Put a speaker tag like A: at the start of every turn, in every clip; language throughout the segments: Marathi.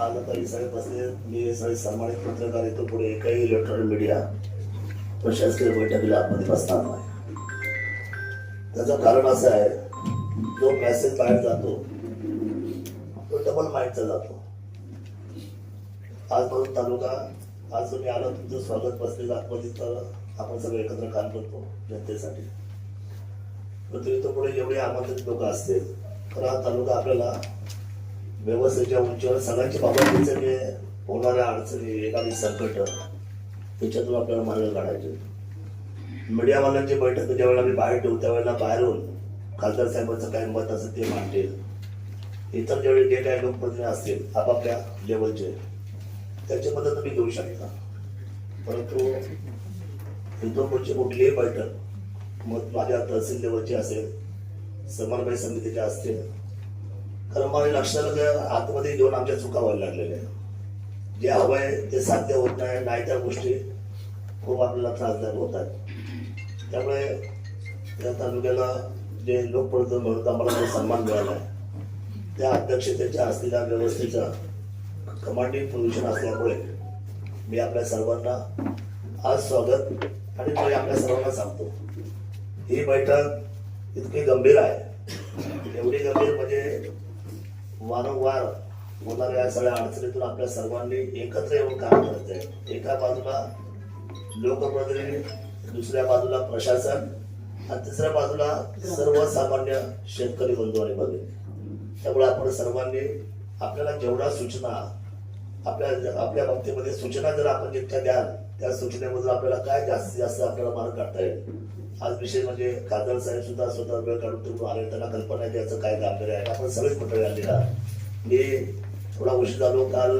A: आलं तरी सगळे बसले मी सगळे सन्मानित पत्रकार येतो पुढे एकही इलेक्ट्रॉनिक मीडिया प्रशासकीय बैठकीला आतमध्ये बसणार नाही. त्याचं कारण असं आहे जो मेसेज बाहेर जातो तो डबल माइंडचा जातो. आज म्हणून तालुका आज तुम्ही आलो तुमचं स्वागत बसलेलं आतमध्ये तर आपण सगळे एकत्र काम करतो जनतेसाठी. पण तुम्ही तो पुढे एवढे आमंत्रित लोक असतील तर हा तालुका आपल्याला व्यवस्थेच्या उंचीवर सगळ्यांच्या बाबतीचे जे होणाऱ्या अडचणी एखादी संकट त्याच्यातून आपल्याला मार्ग काढायचे मीडियावाल्यांची बैठक ज्यावेळेला मी बाहेर ठेवू त्यावेळेला बाहेरून खासदार साहेबांचं काय मत असेल ते मांडतील इतर जेवढे जे काही लोकप्रतिनिधी असतील आपापल्या लेवलचे त्याची मदत तुम्ही घेऊ शकता. परंतु इथून पुढची कुठलीही बैठक मग माझ्या तहसील लेवलची असेल समन्वय समितीच्या असतील कारण मला लक्षात आलं आतमध्ये घेऊन आमच्या चुका व्हायला लागलेल्या आहेत. जे हवं आहे ते साध्य होत नाही नाही त्या गोष्टी खूप आपल्याला त्रासदायक होत आहेत त्यामुळे त्या तालुक्याला जे लोकप्रतिनिधी म्हणून आम्हाला जो सन्मान मिळाला आहे त्या अध्यक्षतेच्या असलेल्या व्यवस्थेचा कमांडिंग पोझिशन असल्यामुळे मी आपल्या सर्वांना आज स्वागत आणि मी आपल्या सर्वांना सांगतो. ही बैठक इतकी गंभीर आहे. एवढी गंभीर म्हणजे वारंवार होणाऱ्या या सगळ्या अडचणीतून आपल्या सर्वांनी एकत्र येऊन काम करत आहे एका बाजूला लोकप्रतिनिधी दुसऱ्या बाजूला प्रशासन आणि तिसऱ्या बाजूला सर्वसामान्य शेतकरी बंधू आणि त्यामुळे आपण सर्वांनी आपल्याला जेवढा सूचना आपल्या आपल्या बाबतीमध्ये सूचना जर आपण जितक्या द्याल त्या सूचनेमधून आपल्याला काय जास्तीत जास्त आपल्याला मार्ग काढता येईल? आज विषय म्हणजे खासदार साहेब सुद्धा स्वतः वेळ काढून तिकडून आले त्यांना कल्पना आहे त्याचं काय गांभीर्य आहे. आपण सगळेच मंडळी आलेला मी थोडा उशीर झालो काल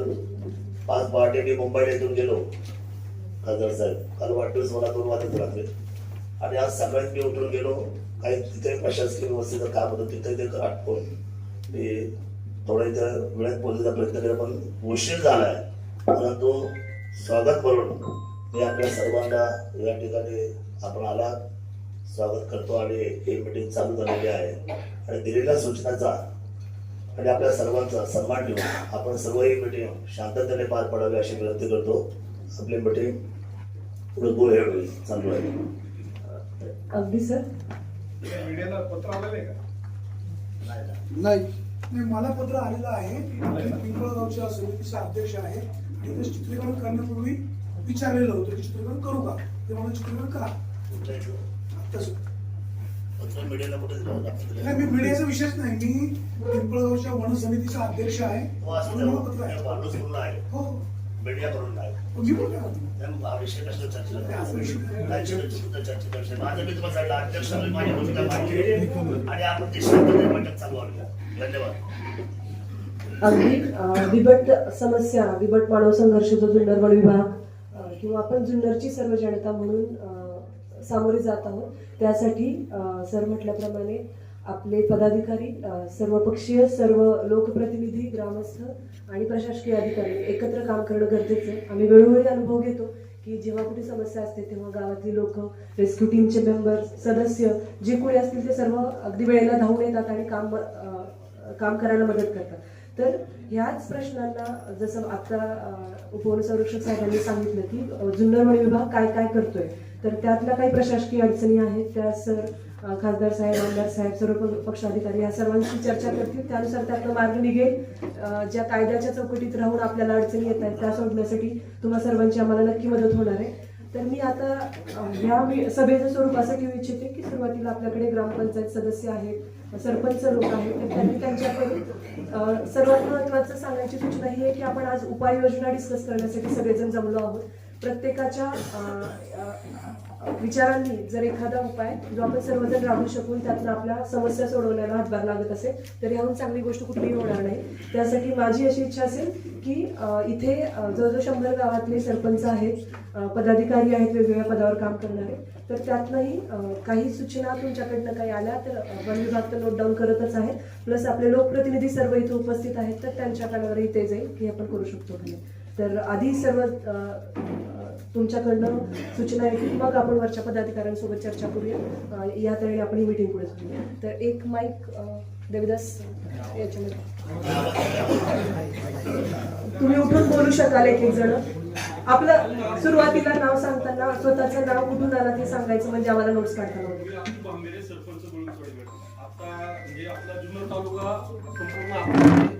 A: पाच पहाटे मी मुंबईला इथून गेलो खासदार साहेब. काल वाढदिवस मला दोन वाजत रात्री. आणि आज सकाळीच मी उठून गेलो काही तिथे प्रशासकीय व्यवस्थेचं काम होतं तिथे ते आटपून मी थोडं इथं वेळेत पोहोचायचा प्रयत्न केला पण उशीर झालाय. परंतु स्वागत करून मी आपल्या सर्वांना या ठिकाणी आपण आलात. स्वागत करतो आणि ही मीटिंग चालू झालेली आहे. आणि दिलेल्या सूचनाचा आणि आपल्या सर्वांचा सन्मान ठेवून आपण सर्व ही मीटिंग शांततेने पार पडावी अशी विनंती करतो. आपली मीटिंग पुढे गो हेड होईल. चालू आहे.
B: अगदी सर.
C: मीडियाला पत्र आलेलं आहे का?
D: नाही.
E: नाही मला पत्र आलेलं आहे पिंपळगावच्या समितीचा अध्यक्ष आहे आणि ते चित्रीकरण करण्यापूर्वी विचारलेलं होतं की चित्रीकरण करू का? ते मला चित्रीकरण करा. मी मीडियाचा विषयच नाही. मी पिंपळगावच्या वन समितीचा अध्यक्ष आहे.
A: हो,
E: हो. मी पण
A: हा धन्यवाद.
B: अगदी बिबट समस्या बिबट मानव संघर्ष जो जुन्नर वन विभाग. किंवा आपण जुन्नरची सर्व जनता म्हणून सामोरे जात आहोत. त्यासाठी सर म्हटल्याप्रमाणे आपले पदाधिकारी सर्वपक्षीय सर्व लोकप्रतिनिधी ग्रामस्थ आणि प्रशासकीय अधिकारी एकत्र काम करणं गरजेचं आहे. आम्ही वेळोवेळी अनुभव घेतो की जेव्हा कुठे समस्या असते तेव्हा गावातली लोक रेस्क्यू टीमचे मेंबर सदस्य जे कोणी असतील ते सर्व अगदी वेळेला धावून येतात आणि काम काम करायला मदत करतात. तर ह्याच प्रश्नांना जसं आता उपवनसंरक्षक साहेबांनी सांगितलं की जुन्नर वन विभाग काय काय करतोय? तर त्यातल्या काही प्रशासकीय अडचणी आहेत. त्या सर खासदार साहेब आमदार साहेब सर्व पक्षाधिकारी या सर्वांशी चर्चा करतील. त्यानुसार त्यातनं मार्ग निघेल. ज्या कायद्याच्या चौकटीत राहून आपल्याला अडचणी येत आहेत त्या सोडण्यासाठी तुम्हा सर्वांची आम्हाला नक्की मदत होणार आहे. तर मी आता या ह्या सभेचं स्वरूप असं ठेवू इच्छिते की सुरुवातीला आपल्याकडे ग्रामपंचायत सदस्य आहेत सरपंच लोक आहेत तर त्यांनी त्यांच्याकडून सर्वात महत्त्वाचं सांगायची सूचना ही आहे की आपण आज उपाययोजना डिस्कस करण्यासाठी सगळेजण जमलो आहोत. प्रत्येकाच्या विचारांनी जर एखादा उपाय जो आपण सर्वजण राबवू शकून त्यातनं आपल्या समस्या सोडवण्याला हातभार लागत असेल तर याहून चांगली गोष्ट कुठलीही होणार नाही. त्यासाठी माझी अशी इच्छा असेल की इथे जो जवळजवळ शंभर गावातले सरपंच आहेत पदाधिकारी आहेत वेगवेगळ्या पदावर काम करणारे. तर त्यातनंही काही सूचना तुमच्याकडनं काही आल्या तर वन विभाग तर नोट डाऊन करतच आहे प्लस आपले लोकप्रतिनिधी सर्व इथे उपस्थित आहेत तर त्यांच्या कानावरही ते जाईल की आपण करू शकतो तर आधी सर्व तुमच्याकडनं सूचना येतील मग आपण वरच्या पदाधिकाऱ्यांसोबत चर्चा करूया. या तऱ्हेने आपण ही मीटिंग पुढे करूया तर एक माईक देविदास याच्यामध्ये. तुम्ही उठून बोलू शकाल एक एक जण. आपलं सुरुवातीला नाव सांगताना स्वतःचं नाव कुठून आला ते सांगायचं म्हणजे आम्हाला नोट्स काढताना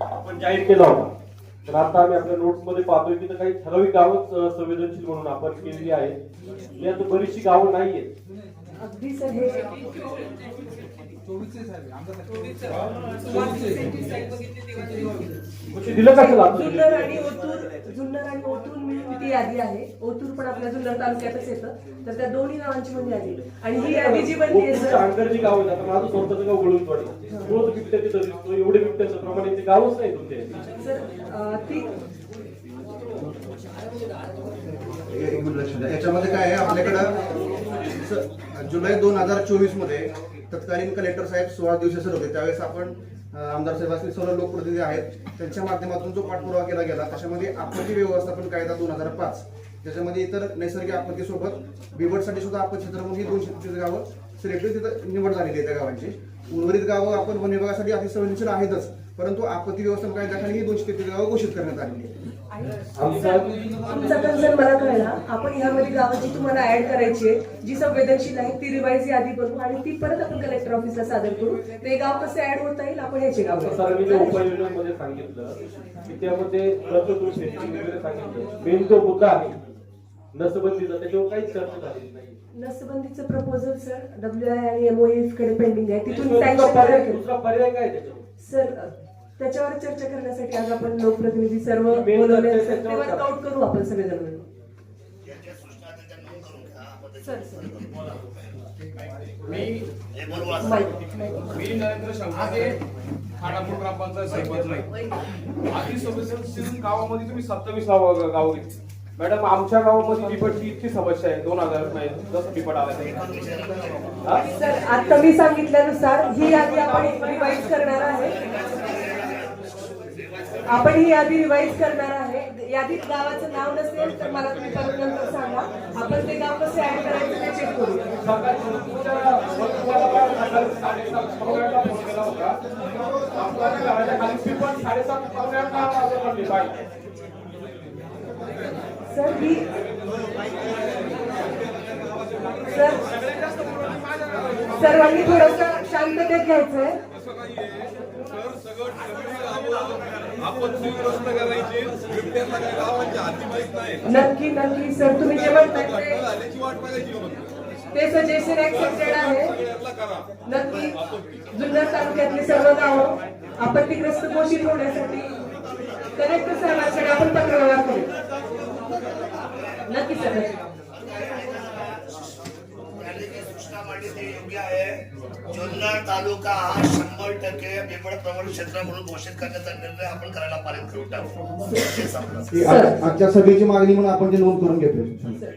F: आपण जाहीर केला होता. तर आता आम्ही आपल्या नोट्समध्ये पाहतोय की तर काही ठराविक गावच संवेदनशील म्हणून आपण केलेली आहेत. यात बरीचशी गावं नाहीयेत
B: हे
F: म्हणजे दिलं कशाला
B: जुन्नर आणि ओतूर मिळून ती यादी आहे. ओतूर पण आपल्या जुन्नर तालुक्यातच येतं. तर त्या दोन्ही नावांची पण यादी. आहे. आणि ही यादी जी आहे
F: अंतर जी गाव आहेत आता माझं स्वतःचं गाव बुळुणसवाडी रोज बिबट्या तिथं दिसतो एवढे बिबट्याचं प्रमाण इथे गावच नाही तुमच्या
B: ती
D: याच्यामध्ये काय आहे? आपल्याकडं जुलै दोन हजार चोवीसमध्ये तत्कालीन कलेक्टर साहेब सोळा दिवसाचे होते. त्यावेळेस आपण आमदार साहेब सर्व लोकप्रतिनिधी आहेत. त्यांच्या माध्यमातून जो पाठपुरावा केला गेला त्याच्यामध्ये आपत्ती व्यवस्थापन कायदा दोन हजार पाच त्याच्यामध्ये इतर नैसर्गिक आपत्तीसोबत बिबटसाठी सुद्धा आपत्ती क्षेत्रामध्ये ही दोनशे पंचवीस गावं सिलेक्टेड तिथं निवड झालेली आहे त्या गावांची. उर्वरित गावं आपण वन विभागासाठी अतिसंवेदनशील आहेतच परंतु आपत्ती व्यवस्थापन कायद्याखाली ही दोनशे तेहतीस गावं घोषित करण्यात आलेली आहे
B: तुमचा कन्सर्न मला कळला. आपण ह्यामध्ये गावाची तुम्हाला ऍड करायची आहे. जी संवेदनशील आहे ती रिवाईज यादी बनवू आणि ती परत आपण कलेक्टर ऑफिसला सादर करू. ते गाव कसं ऍड होता येईल आपण ह्याचे गाव
F: उपाययोजनांमध्ये सांगितलं की त्यामध्ये वगैरे सांगितलं. मेन जो मुद्दा आहे नसबंदीचा त्याच्यावर काहीच चर्चा झालेली नाही.
B: नसबंदीचं प्रपोजल सर डब्ल्यू आय आणि एमओएफकडे पेंडिंग आहे. तिथून
F: दुसरा पर्याय
B: करा.
F: काय
B: सर त्याच्यावर चर्चा करण्यासाठी आज आपण लोकप्रतिनिधी सर्व बोलवले
F: चर्चा
B: सर ते
F: त्याच्यावर करा.
B: वर्कआउट करू आपण सगळेजण मिळून.
C: मी. मी नरेंद्र शंभरे खानापूर ग्रामपंचायत सरपंच नाही आधी सदस्य गावामध्ये तुम्ही सत्तावीस गाव गाव घेतली. मॅडम आमच्या गावामध्ये बिबटची इतकी समस्या आहे दोन हजार नाही जसं बिबट आला?
B: सर आता मी सांगितल्यानुसार ही यादी आपण रिवाईज करणार आहे. आपण ही यादी रिवाईज करणार आहे यादीत गावाचं नाव नसेल तर मला तुम्ही परत नंतर सांगा आपण ते गाव कसे ऍड करायचं ते चेक करू सर ही सर सर्वांनी थोडस शांततेत घ्यायचंय नक्की नक्की सर तुम्ही जे म्हणताय ते- सजेशन ऍक्सेप्टेड आहे नक्की. जुन्नर तालुक्यातली सर्व गावं आपत्तीग्रस्त घोषित होण्यासाठी कलेक्टर साहेबांकडे आपण पत्रव्यवहार करू नक्की सर नक्की.
A: त्यांनी जी सूचना मांडली ती योग्य आहे. जुन्नर तालुका हा शंभर टक्के प्रवण क्षेत्र म्हणून घोषित करण्याचा निर्णय आपण करायला पारित करून टाकू.
D: आजच्या सभेची मागणी म्हणून आपण ती नोंद करून घेतोय.
B: सर.